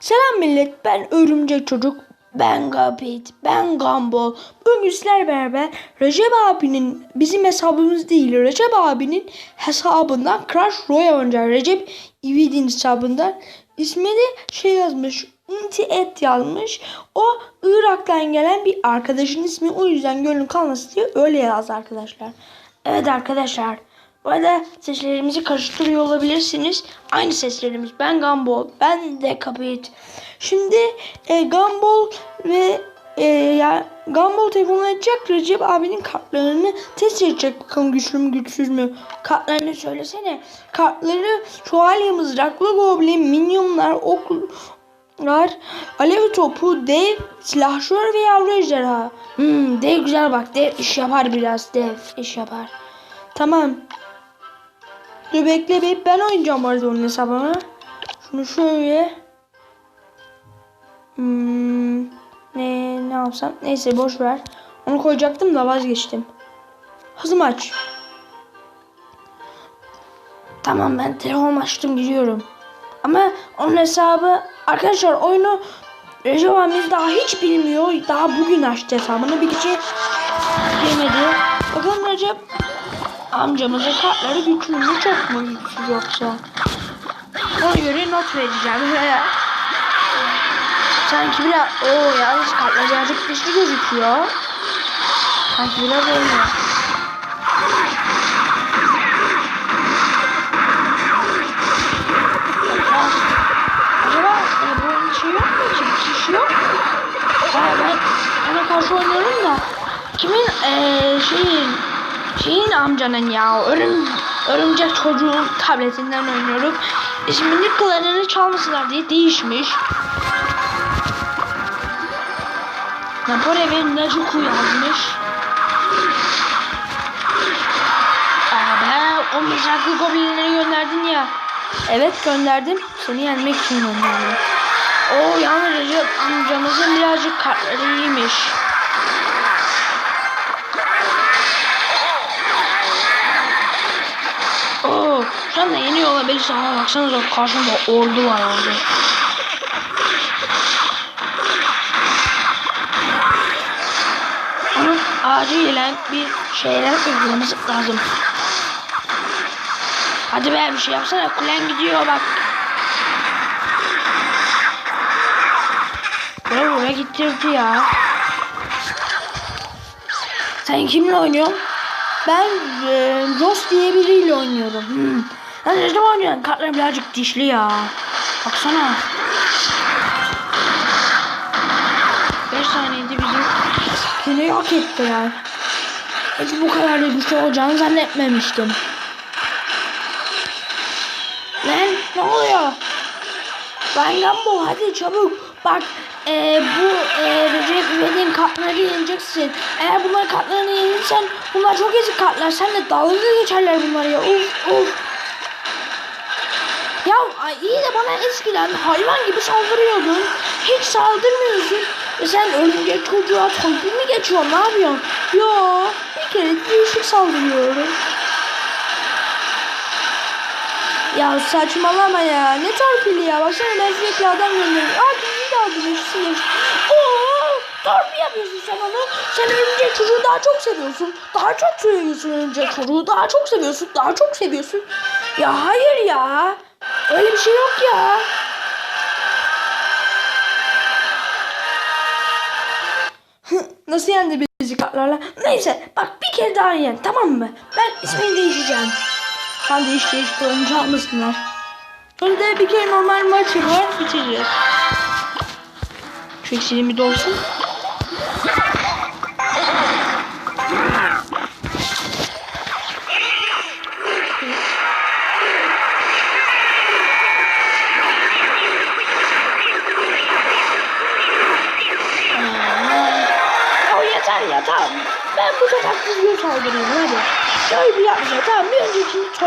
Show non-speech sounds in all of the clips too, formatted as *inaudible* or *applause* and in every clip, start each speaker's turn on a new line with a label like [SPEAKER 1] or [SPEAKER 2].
[SPEAKER 1] Selam millet ben Örümcek Çocuk. Ben Gapit, ben Gumball. Bugün sizler beraber Recep abinin, bizim hesabımız değil, Recep abinin hesabından Crash Royale oynayacağız. Recep İvedin hesabından. İsmini şey yazmış, Inti Et yazmış. O Irak'tan gelen bir arkadaşın ismi. O yüzden gönlüm kalmasın diye öyle yazdı arkadaşlar. Evet arkadaşlar. Arada seslerimizi karıştırıyor olabilirsiniz. Aynı seslerimiz. Ben Gumball. Ben de Kapit. Şimdi e, Gumball ve e, ya Gumball telefonu açacak. Recep abinin kartlarını test edecek. Bakalım güçlü mü güçsüz mü? Kartlarını söylesene. Kartları şövalye mızraklı goblin, minyonlar, oklar, alev topu, dev, silahşör ve yavru ejderha. Hmm, dev güzel bak. Dev iş yapar biraz. Dev iş yapar. Tamam. Dur bekle be. Ben oynayacağım arada onun hesabına. Şunu şöyle. Hmm, ne ne yapsam? Neyse boş ver. Onu koyacaktım da vazgeçtim. Hızlı maç. Tamam ben telefon açtım gidiyorum. Ama onun hesabı arkadaşlar oyunu Recep abimiz daha hiç bilmiyor. Daha bugün açtı hesabını. Bir kişi yemedi. Bakalım Recep amcamızın kartları güçlü mü çok mu güçsüz yoksa? Ona göre not vereceğim. *laughs* Sanki biraz o yalnız kartlar birazcık güçlü gözüküyor. Sanki biraz öyle. Acaba e, bu oyunun şey yok mu? Ben ona karşı oynuyorum da kimin e, şeyin şeyin amcanın ya örüm, örümcek çocuğun tabletinden oynuyorum. İsmini klanını çalmasınlar diye değişmiş. Napoli ve Najuku yazmış. Abi o mızraklı goblinleri gönderdin ya. Evet gönderdim. Seni yenmek için gönderdim. O yalnız Recep amcamızın birazcık kartları iyiymiş. Şu anda yeniyor olabilir ama baksanıza karşımda ordu var ordu. Onun acilen bir şeyler uygulaması lazım. Hadi be bir şey yapsana kulen gidiyor bak. Buraya buraya gittirdi ya. Sen kimle oynuyorsun? Ben e, Ross diye biriyle oynuyorum. Hmm. Sen Recep oynuyorsun. Kartlar birazcık dişli ya. Baksana. 5 saniyede bizim seni yok ettiler. Hiç bu kadar da güçlü olacağını zannetmemiştim. Lan ne oluyor? Ben Gumball hadi çabuk. Bak e, bu e, Recep İvedik'in kartlarını yeneceksin. Eğer bunların kartlarını yenirsen bunlar çok ezik kartlar. Sen de dalga geçerler bunları ya. Uf uf. Ya iyi de bana eskiden hayvan gibi saldırıyordun. Hiç saldırmıyorsun. E sen örümcek çocuğa torpil mi geçiyorsun? Ne yapıyorsun? Yo bir kere değişik saldırıyorum. Ya saçmalama ya. Ne torpili ya. Baksana ben sürekli adam gönderiyorum. Aa bizi de aldı. Beşisi geç. Oo, torpil yapıyorsun sen onu. Sen örümcek çocuğu daha çok seviyorsun. Daha çok seviyorsun örümcek çocuğu. Daha çok seviyorsun. Daha çok seviyorsun. Ya hayır ya. Şey yok ya. Nasıl yendi bizi kartlarla? Neyse bak bir kere daha yen tamam mı? Ben ismini değişeceğim. Sen değiş değiş oyuncu almasınlar. Da bir kere normal maç yapar bitireceğiz. Şu iksirim bir dolsun.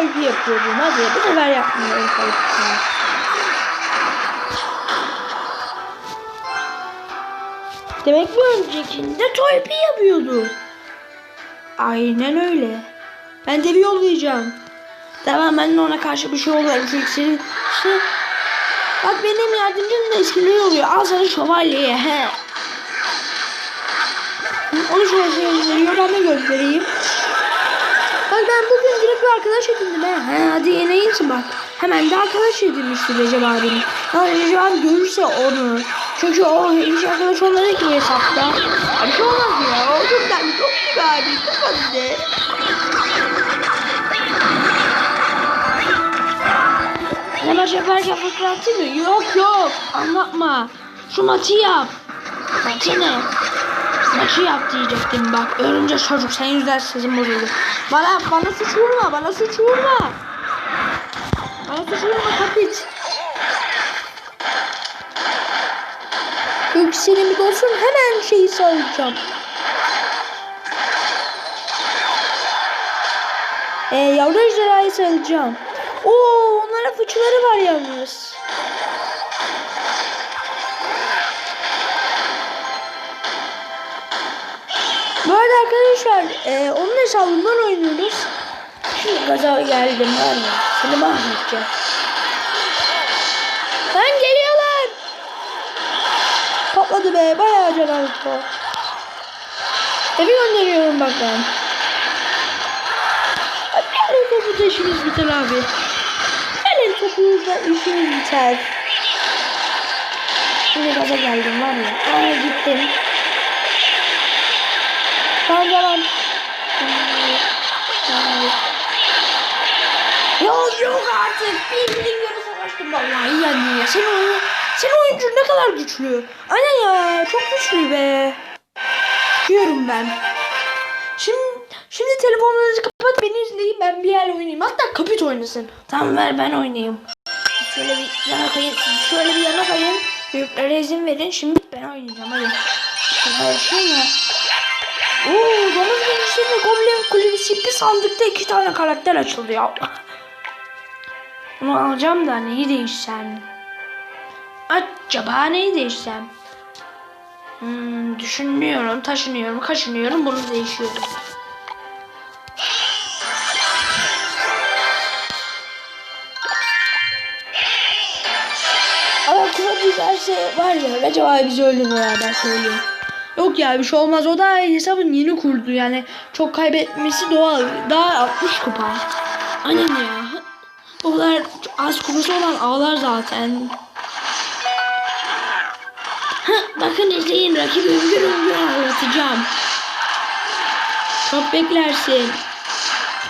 [SPEAKER 1] Toybi yapıyordum hadi bu sefer yapmıyorum. Demek bir öncekinde toybi yapıyordu. Aynen öyle. Ben de bir yollayacağım. Tamam ben ona karşı bir şey olurum. Şu iksiri... Şu... Bak benim yardımcım da eskiliyor oluyor. Al sana şövalyeye. He. Onu şöyle gösteriyor. Ben de göstereyim. Bak ben bugün direkt bir arkadaş edindim he. He hadi yine iyisin bak. Hemen de arkadaş edinmişti Recep abinin. Ya Recep abi görürse onu. Çünkü o hiç arkadaş olmadı ki hesapta. Abi şey olmaz ya. O çok tatlı. Çok bir abi. Çok tatlı. Ne maç yaparken fıkra atayım mı? Yok yok. Anlatma. Şu maçı yap. Maçı ne? Maçı yap diyecektim bak. Örümcek çocuk senin yüzünden sesim bozuldu. Bana, bana suç. Bana suç vurma. Bana suç vurma kapit. Bir olsun hemen şeyi salacağım. Ee, yavru ejderhayı salacağım. Oo, onlara fıçıları var yalnız. Arada arkadaşlar e, onun hesabından oynuyoruz. Şimdi gaza geldim var ya. Seni mahvedeceğim. Lan geliyorlar. Patladı be. Bayağı can aldı. Evi gönderiyorum bak ben. El topuzda işimiz biter abi. El topuzda işimiz biter. Şimdi gaza geldim var ya. Aa gittim. Tamam tamam. Yok yok artık. Bildiğin gibi savaştım vallahi yani ya. Senin oyun, senin oyuncun ne kadar güçlü. Aynen ya çok güçlü be. Diyorum ben. Şimdi şimdi telefonunuzu kapat beni izleyin ben bir yer oynayayım. Hatta kapit oynasın. Tamam ver ben oynayayım. Şöyle bir yana kayın. Şöyle bir yana kayın. Büyüklere izin verin. Şimdi ben oynayacağım hadi. Mi? Oo, domuz gemisi ve goblin kulübesi bir sandıkta iki tane karakter açıldı ya. Bunu alacağım da neyi değişsem? Acaba neyi değişsem? Hmm, düşünüyorum, taşınıyorum, kaşınıyorum, bunu değişiyorum. Ama kura düşerse var ya abi bizi öldürür ya ben söyleyeyim. Yok ya bir şey olmaz o da hesabın yeni kurdu yani çok kaybetmesi doğal. Daha 60 kupa. Aynen ya. O kadar az kupası olan ağlar zaten. Heh, bakın izleyin rakibi üngür üngür ağlatacağım. Çok beklersin.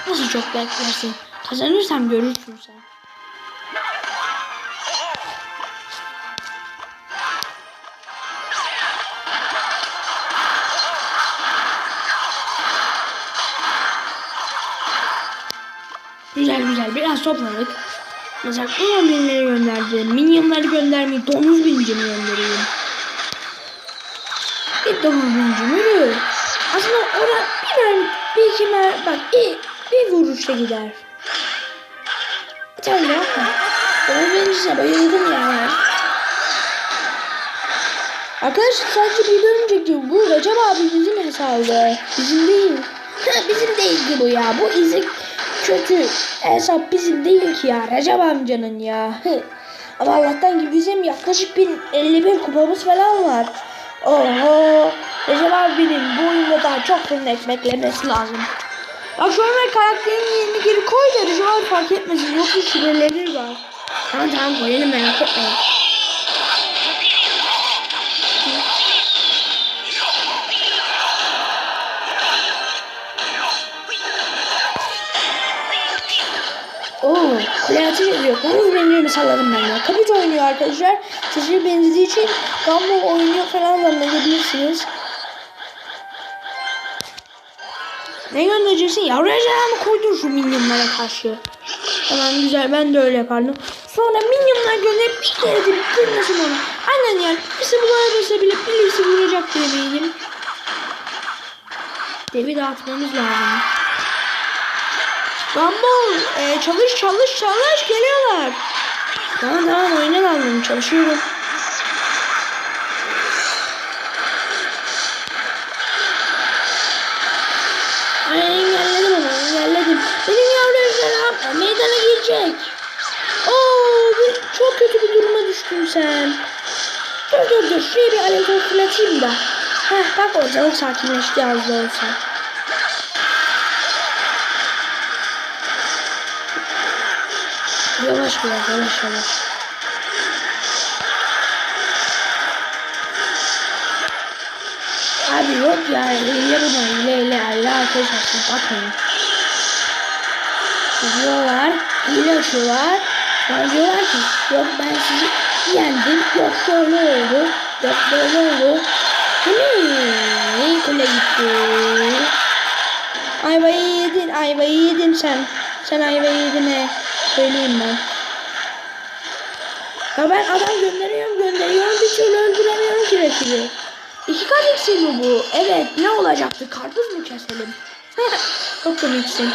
[SPEAKER 1] Nasıl çok beklersin? Kazanırsam görürsün sen. Güzel güzel biraz topladık. Mesela goblинleri gönderdim. Minyonları göndermeyi domuz bincimi göndereyim. Bir domuz binci yürü. Aslında ona bir mer, bir iki mer, bak bir, bir vuruşta gider. Bir tane daha. Ha. Domuz bincisine bayıldım ya. Arkadaşlar sadece bir bölümcek diyor. Bu Recep abi bizim hesabı. Bizim değil. *laughs* bizim değil ki bu ya. Bu izi kötü. Hesap bizim değil ki ya. Recep amcanın ya. Ama Allah'tan ki bizim yaklaşık 1051 kupamız falan var. Oho. Recep abinin bu oyunda daha çok fırın ekmeklemesi lazım. Bak şu an karakterin yerini geri koy da Recep abi fark etmesin. Yoksa şüphelenir var. Tamam tamam koyalım merak etmeyin. Oo, kule ateş ediyor. Domuz benziğini salladım ben de. Kapit oynuyor arkadaşlar. Sesi benzediği için Gumball oynuyor falan zannedebilirsiniz. Ne göndereceksin? Yavru ejderha mı koydun şu minyonlara karşı? Tamam güzel ben de öyle yapardım. Sonra minyonlar gönderip bir kere de bitirmesin onu. Aynen yani. Birisi bulamasa bile birisi vuracak eminim. Devi dağıtmamız lazım. Gumball e, çalış çalış çalış geliyorlar. Tamam tamam oyuna daldım çalışıyorum. Ay engelledim onu engelledim. Benim yavru ejderham meydana girecek. Oo çok kötü bir duruma düştü. sen? Dur dur dur. Şuraya bir alev fırlatayım da. Heh bak ortalık sakinleşti az da olsa. Yavaş biraz yavaş yavaş. Abi yok ya hile buna hile hile hile arkadaşlar bakmayın. Diyorlar hile açıyorlar. Sonra diyorlar ki yok ben sizi yendim yok şöyle oldu yok böyle oldu. Kule kule gitti. Ayvayı yedin ayvayı yedin sen. Sen ayvayı yedin he. Söyleyeyim ben. Ya ben adam gönderiyorum gönderiyorum bir türlü öldüremiyorum ki rakibi. İki kardeşi mi bu? Evet ne olacaktı? Karpuz mu keselim? *laughs* Çok komiksin.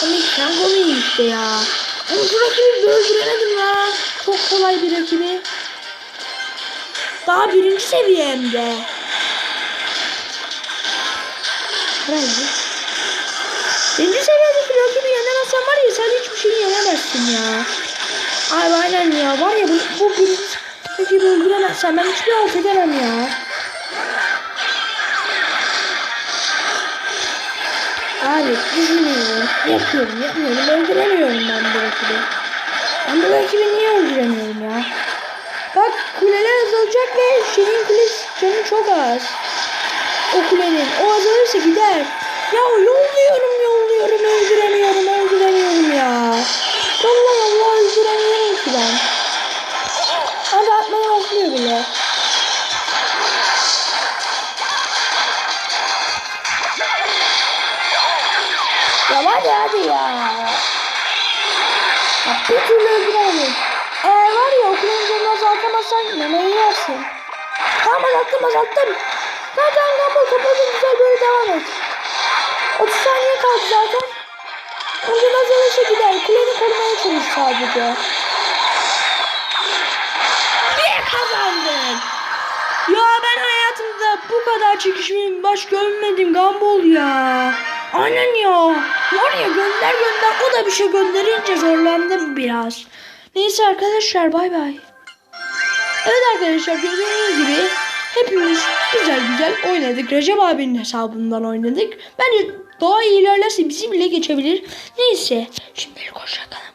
[SPEAKER 1] Komik sen komik işte ya. Ama şu rakibi öldüremedim ya. Çok kolay bir rakibi. Daha birinci seviyemde. Herhalde. Birinci seviyedeki yenemezsin ya. Ay aynen ya var ya bu, bu birinci rakibi öldüremezsen ben hiçbir halt edemem ya. Abi düşünüyorum, yapıyorum, yapıyorum, öldüremiyorum ben bu rakibi. Ben bu rakibi niye öldüremiyorum ya? Bak kuleler azalacak ve şeyin kulesi canı çok az. O kulenin, o azalırsa gider. Ya yolluyorum, yolluyorum, öldüremiyorum, öldüremiyorum ya. Vallahi Allah öldüremiyorum ki ben. Hadi atmaya başlıyor bile. Ya hadi hadi ya. Ya bir türlü öldüremedim. Eğer var ya okulun canını azaltamazsan memeyi yersin. Tamam azalttım azalttım. Zaten gamble kapadın güzel böyle devam et. 30 saniye kaldı zaten. Önce azalırsa gider. Kuleni korumaya çalış sadece. Niye kazandın? Ya ben hayatımda bu kadar çekişmeyi baş görmedim Gumball ya. Aynen ya. Var ya gönder gönder o da bir şey gönderince zorlandım biraz. Neyse arkadaşlar bay bay. Evet arkadaşlar gördüğünüz gibi hepimiz güzel güzel oynadık. Recep abinin hesabından oynadık. Bence daha iyi ilerlerse bizi bile geçebilir. Neyse şimdilik hoşçakalın.